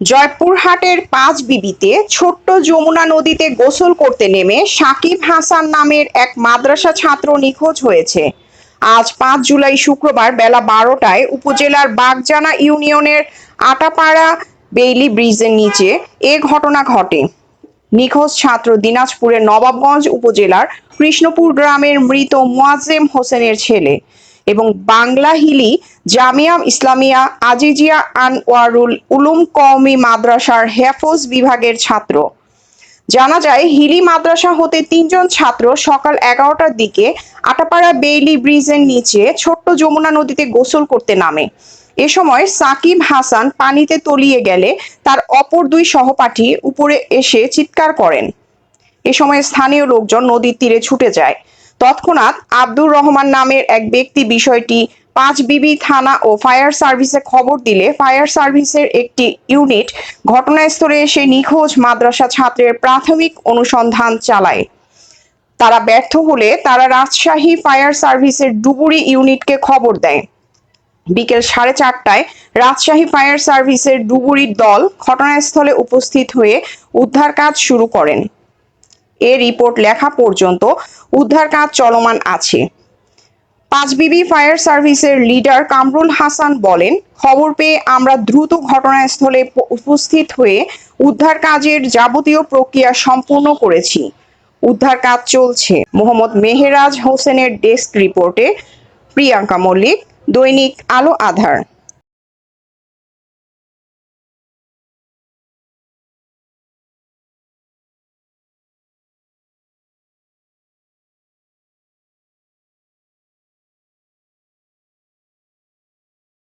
জয়পুরহাটের পাঁচ বিবিতে ছোট্ট যমুনা নদীতে গোসল করতে নেমে সাকিব হাসান নামের এক মাদ্রাসা ছাত্র নিখোঁজ হয়েছে। আজ পাঁচ জুলাই শুক্রবার বেলা বারোটায় উপজেলার বাগজানা ইউনিয়নের আটাপাড়া বেইলি ব্রিজের নিচে এ ঘটনা ঘটে। নিখোঁজ ছাত্র দিনাজপুরের নবাবগঞ্জ উপজেলার কৃষ্ণপুর গ্রামের মৃত মোয়াজ্জেম হোসেনের ছেলে। এবং বাংলা হিলি, জামিয়া ইসলামিয়া, আজিজিয়া আনওয়ারুল উলুম কওমি মাদ্রাসার হেফজ বিভাগের ছাত্র। জানা যায়, হিলি মাদ্রাসা হতে তিনজন ছাত্র সকাল এগারোটার দিকে আটাপাড়া বেইলি ব্রিজের নিচে ছোট্ট যমুনা নদীতে গোসল করতে নামে। এ সময় সাকিব হাসান পানিতে তলিয়ে গেলে তার অপর দুই সহপাঠী উপরে এসে চিৎকার করেন। এ সময় স্থানীয় লোকজন নদীর তীরে ছুটে যায়। তৎক্ষণাৎ আব্দুর রহমান নামের এক ব্যক্তি বিষয়টি পাঁচ বিবি থানা ও ফায়ার সার্ভিসে খবর দিলে ফায়ার সার্ভিসের একটি ইউনিট ঘটনাস্থলে এসে নিখোঁজ মাদ্রাসা ছাত্রের প্রাথমিক অনুসন্ধান চালায়। তারা ব্যর্থ হলে তারা রাজশাহী ফায়ার সার্ভিসের ডুবুরি ইউনিটকে খবর দেয়। বিকেল সাড়ে চারটায় রাজশাহী ফায়ার সার্ভিসের ডুবুরির দল ঘটনাস্থলে উপস্থিত হয়ে উদ্ধার কাজ শুরু করেন। এ রিপোর্ট লেখা পর্যন্ত উদ্ধার কাজ চলমান আছে। পাঁচবিবি ফায়ার সার্ভিসের লিডার কামরুল হাসান বলেন, খবর পেয়ে আমরা দ্রুত ঘটনাস্থলে উপস্থিত হয়ে উদ্ধার কাজের যাবতীয় প্রক্রিয়া সম্পূর্ণ করেছি। উদ্ধার কাজ চলছে। মোহাম্মদ মেহেরাজ হোসেনের ডেস্ক রিপোর্টে প্রিয়াঙ্কা মল্লিক, দৈনিক আলো আধার।